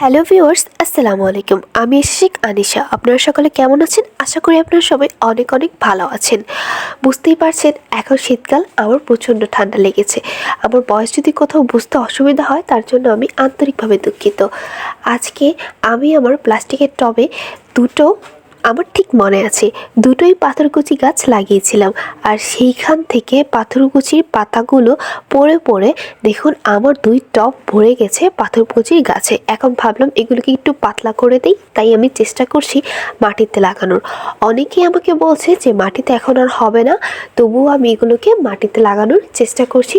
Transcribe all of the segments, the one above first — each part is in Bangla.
হ্যালো ভিউয়ার্স, আসসালামু আলাইকুম। আমি শেখ আনিশা। আপনারা সকলে কেমন আছেন? আশা করি আপনারা সবাই অনেক অনেক ভালো আছেন। বুঝতেই পারছেন, এখন শীতকাল, আমার প্রচণ্ড ঠান্ডা লেগেছে। আমার বয়স যদি কোথাও বুঝতে অসুবিধা হয়, তার জন্য আমি আন্তরিকভাবে দুঃখিত। আজকে আমি আমার প্লাস্টিকের টবে দুটো আমার ঠিক মনে আছে, দুটোই পাথরকুচি গাছ লাগিয়েছিলাম। আর সেইখান থেকে পাথরকুচির পাতাগুলো পড়ে পড়ে দেখুন আমার দুই টব ভরে গেছে পাথরকুচির গাছে। এখন ভাবলাম এগুলোকে একটু পাতলা করে দিই, তাই আমি চেষ্টা করছি মাটিতে লাগানোর। অনেকেই আমাকে বলছে যে মাটিতে এখন আর হবে না, তবুও আমি এগুলোকে মাটিতে লাগানোর চেষ্টা করছি।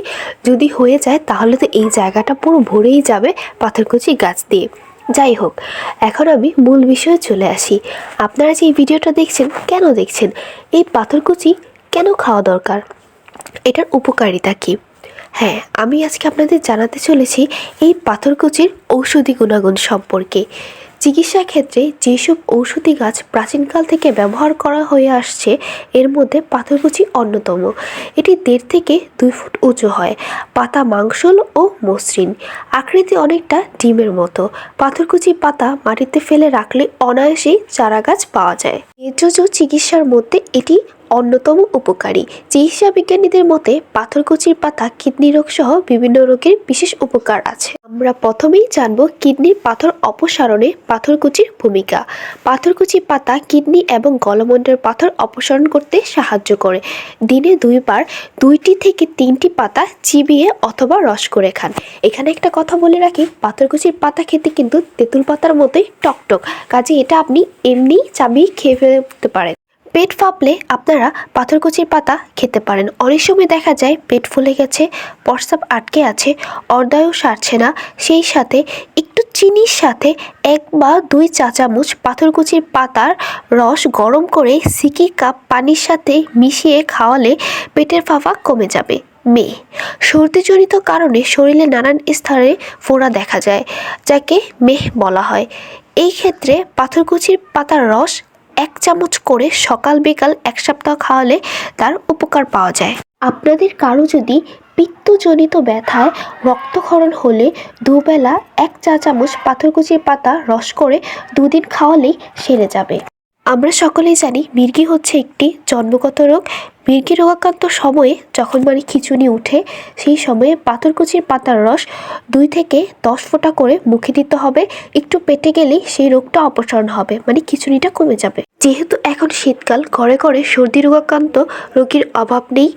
যদি হয়ে যায় তাহলে তো এই জায়গাটা পুরো ভরেই যাবে পাথরকুচি গাছ দিয়ে। যাই হোক, এখন আমি মূল বিষয়ে চলে আসি। আপনারা যে এই ভিডিওটা দেখছেন, কেন দেখছেন? এই পাথরকুচি কেন খাওয়া দরকার? এটার উপকারিতা কী? হ্যাঁ আমি আজকে আপনাদের জানাতে চলেছি এই পাথরকুচির ঔষধি গুণাগুণ সম্পর্কে। চিকিৎসা ক্ষেত্রে যেসব ঔষধি গাছ প্রাচীনকাল থেকে ব্যবহার করা হয়ে আসছে, এর মধ্যে পাথরকুচি অন্যতম। এটি দেড় থেকে দুই ফুট উঁচু হয়, পাতা মাংসল ও মসৃণ। আকৃতি অনেকটা ডিমের মতো। পাথরকুচি পাতা মাটিতে ফেলে রাখলে অনায়াসেই চারা গাছ পাওয়া যায়। মেদ্রজ চিকিৎসার মধ্যে এটি অন্যতম উপকারী। চিকিৎসা বিজ্ঞানীদের মতে, পাথরকুচির পাতা, কিডনি রোগ সহ বিভিন্ন রোগের বিশেষ উপকার আছে। আমরা প্রথমেই জানব কিডনির পাথর অপসারণে পাথরকুচির ভূমিকা। পাথরকুচি পাতা কিডনি এবং গলমণ্ডের পাথর অপসারণ করতে সাহায্য করে। দিনে দুইবার দুইটি থেকে তিনটি পাতা চিবিয়ে অথবা রস করে খান। এখানে একটা কথা বলে রাখি, পাথরকুচির পাতা খেতে কিন্তু তেঁতুল পাতার মতোই টকটক। কাজে এটা আপনি এমনি চাবিয়ে খেয়ে ফেলতে পারেন। পেট ফাঁপলে আপনারা পাথরকুচির পাতা খেতে পারেন। অনেক সময় দেখা যায় পেট ফুলে গেছে প্রস্রাব আটকে আছে অর্দায়ও সারছে না। সেই সাথে একটু চিনির সাথে এক বা দুই চা চামচ পাথরকুচির পাতার রস গরম করে সিকি কাপ পানির সাথে মিশিয়ে খাওয়ালে পেটের ফাঁপা কমে যাবে। মে। সর্দিজনিত কারণে শরীরে নানান স্থানে ফোড়া দেখা যায়, যাকে মেহ বলা হয়। এই ক্ষেত্রে পাথরকুচির পাতার রস এক চামচ করে সকাল বিকাল এক সপ্তাহ খাওয়ালে তার উপকার পাওয়া যায়। আপনাদের কারও যদি পিত্তজনিত ব্যথায় রক্তক্ষরণ হলে দুবেলা এক চা চামচ পাথরকুচির পাতা রস করে দুদিন খাওয়ালেই সেরে যাবে। আমরা সকলেই জানি মির্গি হচ্ছে একটি জন্মগত রোগ। মির্গি রোগাক্রান্ত সময়ে যখন মানে খিচুনি উঠে, সেই সময়ে পাথরকুচির পাতার রস দুই থেকে দশ ফোঁটা করে মুখে দিতে হবে। একটু পেটে গেলেই সেই রোগটা অপসারণ হবে মানে খিচুনিটা কমে যাবে। যেহেতু এখন শীতকাল, ঘরে ঘরে সর্দি রোগাক্রান্ত রোগীর অভাব নেই,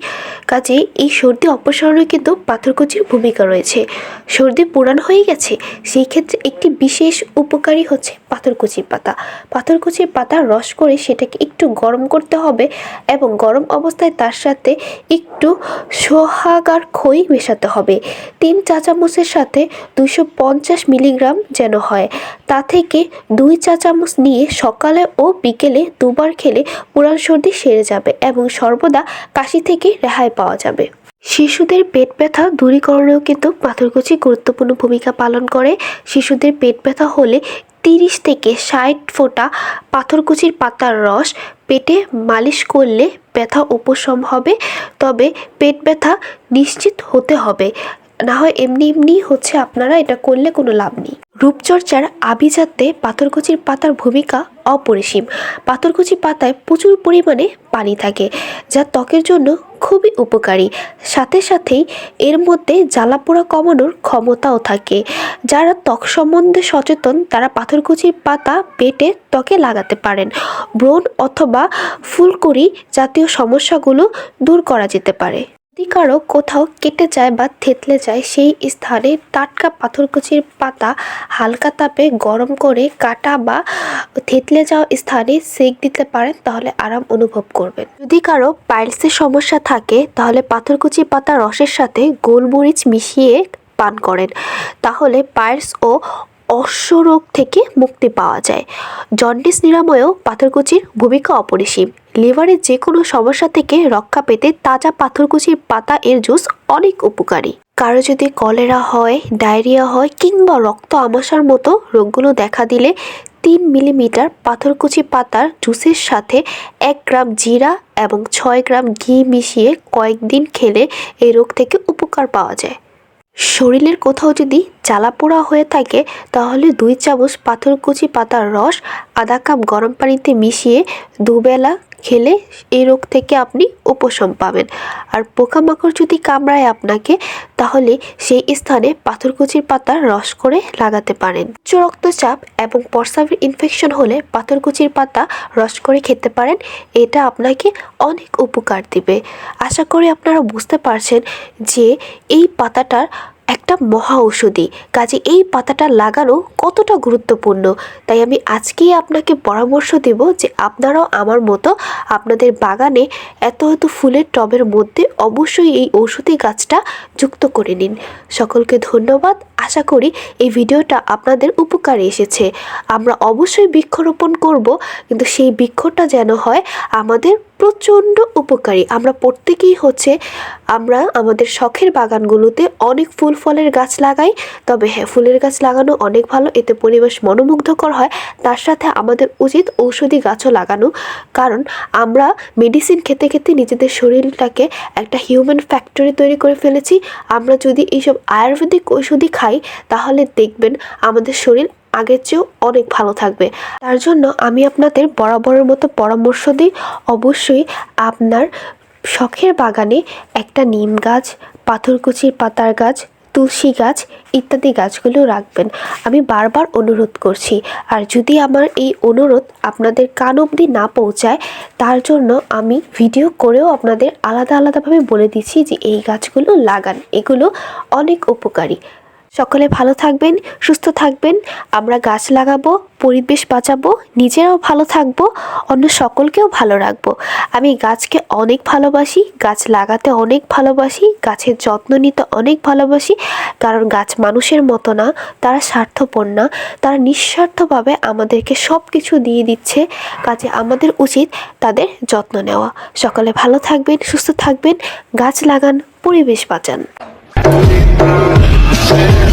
কাজে এই সর্দি অপসারণে কিন্তু পাথরকুচির ভূমিকা রয়েছে। সর্দি পুরান হয়ে গেছে, সেই ক্ষেত্রে একটি বিশেষ উপকারী হচ্ছে পাথরকুচির পাতা। পাথরকুচির পাতা রস করে সেটাকে একটু গরম করতে হবে এবং গরম অবস্থায় তার সাথে একটু সোহাগার খই মেশাতে হবে। তিন চা চামচের সাথে দুশো পঞ্চাশ মিলিগ্রাম যেন হয়। তা থেকে দুই চা চামচ নিয়ে সকালে ও বিকেলে দুবার খেলে পুরান সর্দি সেরে যাবে এবং সর্বদা কাশি থেকে রেহাই পাওয়া যাবে। শিশুদের পেট ব্যথা দূরীকরণেও কিন্তু পাথরকুচি গুরুত্বপূর্ণ ভূমিকা পালন করে। শিশুদের পেট ব্যথা হলে তিরিশ থেকে ষাট ফোঁটা পাথরকুচির পাতার রস পেটে মালিশ করলে ব্যথা উপশম হবে তবে পেট ব্যথা নিশ্চিত হতে হবে। হয় এমনি এমনি হচ্ছে আপনারা এটা করলে কোনো লাভ নেই। রূপচর্চার আভিজাত্যে পাথরকুচির পাতার ভূমিকা অপরিসীম। পাথরকুচি পাতায় প্রচুর পরিমাণে পানি থাকে, যা ত্বকের জন্য খুবই উপকারী। সাথে সাথেই এর মধ্যে জ্বালাপোড়া কমানোর ক্ষমতাও থাকে। যারা ত্বক সম্বন্ধে সচেতন, তারা পাথরকুচির পাতা পেটে ত্বকে লাগাতে পারেন। ব্রণ অথবা ফুলকুড়ি জাতীয় সমস্যাগুলো দূর করা যেতে পারে। যদি কারও কোথাও কেটে যায় বা থেতলে যায়, সেই স্থানে টাটকা পাথরকুচির পাতা হালকা তাপে গরম করে কাটা বা থেতলে যাওয়া স্থানে সেক দিতে পারেন, তাহলে আরাম অনুভব করবেন। যদি কারও পাইলসের সমস্যা থাকে, তাহলে পাথরকুচি পাতা রসের সাথে গোলমরিচ মিশিয়ে পান করেন। তাহলে পাইলস ও অশ্বরোগ থেকে মুক্তি পাওয়া যায়। জন্ডিস নিরাময়েও পাথরকুচির ভূমিকা অপরিসীম। লিভারের যে কোনো সমস্যা থেকে রক্ষা পেতে তাজা পাথরকুচির পাতা এর জুস অনেক উপকারী। কারও যদি কলেরা হয়, ডায়রিয়া হয় কিংবা রক্ত আমাশার মতো রোগগুলো দেখা দিলে তিন মিলিমিটার পাথরকুচি পাতার জুসের সাথে এক গ্রাম জিরা এবং ছয় গ্রাম ঘি মিশিয়ে কয়েকদিন খেলে এই রোগ থেকে উপকার পাওয়া যায়। শরীরের কোথাও যদি জ্বালা পোড়া হয়ে থাকে, তাহলে দুই চামচ পাথরকুচি পাতার রস, আধা কাপ গরম পানিতে মিশিয়ে দুবেলা খেলে এই রোগ থেকে আপনি উপশম পাবেন। আর পোকামাকড় যদি কামড়ায় আপনাকে, তাহলে সেই স্থানে পাথরকুচির পাতার রস করে লাগাতে পারেন। উচ্চ রক্তচাপ এবং প্রস্রাবের ইনফেকশন হলে পাথরকুচির পাতা রস করে খেতে পারেন। এটা আপনাকে অনেক উপকার দিবে। আশা করি আপনারা বুঝতে পারছেন যে এই পাতাটার একটা মহা ঔষধি। কাজে এই পাতাটা লাগানো কতটা গুরুত্বপূর্ণ? তাই আমি আজকেই আপনাকে পরামর্শ দেব যে আপনারাও আমার মতো আপনাদের বাগানে এত এত ফুলের টবের মধ্যে অবশ্যই এই ঔষধি গাছটা যুক্ত করে নিন। সকলকে ধন্যবাদ। আশা করি এই ভিডিওটা আপনাদের উপকারে এসেছে। আমরা অবশ্যই বৃক্ষরোপণ করব, কিন্তু সেই বৃক্ষটা যেন হয় আমাদের প্রচণ্ড উপকারী। আমরা প্রত্যেকেই হচ্ছে, আমরা আমাদের শখের বাগানগুলোতে অনেক ফুল ফলের গাছ লাগাই। তবে হ্যাঁ ফুলের গাছ লাগানো অনেক ভালো, এতে পরিবেশ মনোমুগ্ধকর হয়। তার সাথে আমাদের উচিত ঔষধি গাছও লাগানো। কারণ আমরা মেডিসিন খেতে খেতে নিজেদের শরীরটাকে একটা হিউম্যান ফ্যাক্টরি তৈরি করে ফেলেছি। আমরা যদি এইসব আয়ুর্বেদিক ঔষধি খাই, তাহলে দেখবেন আমাদের শরীর আগের চেয়েও অনেক ভালো থাকবে। তার জন্য আমি আপনাদের বরাবরের মতো পরামর্শ দিই। অবশ্যই আপনার শখের বাগানে একটা নিম গাছ, পাথরকুচির পাতার গাছ, তুলসী গাছ ইত্যাদি গাছগুলো রাখবেন। আমি বারবার অনুরোধ করছি, আর যদি আমার এই অনুরোধ আপনাদের কান অবধি না পৌঁছায়, তার জন্য আমি ভিডিও করেও আপনাদের আলাদা আলাদাভাবে বলে দিচ্ছি যে এই গাছগুলো লাগান। এগুলো অনেক উপকারী। সকলে ভালো থাকবেন, সুস্থ থাকবেন। আমরা গাছ লাগাবো, পরিবেশ বাঁচাবো, নিজেরাও ভালো থাকব, অন্য সকলকেও ভালো রাখব। আমি গাছকে অনেক ভালোবাসি, গাছ লাগাতে অনেক ভালোবাসি, গাছের যত্ন নিতে অনেক ভালোবাসি। কারণ গাছ মানুষের মতো না, তারা স্বার্থপর না। তারা নিঃস্বার্থভাবে আমাদেরকে সব কিছু দিয়ে দিচ্ছে। কাজে আমাদের উচিত তাদের যত্ন নেওয়া। সকলে ভালো থাকবেন, সুস্থ থাকবেন, গাছ লাগান, পরিবেশ বাঁচান। say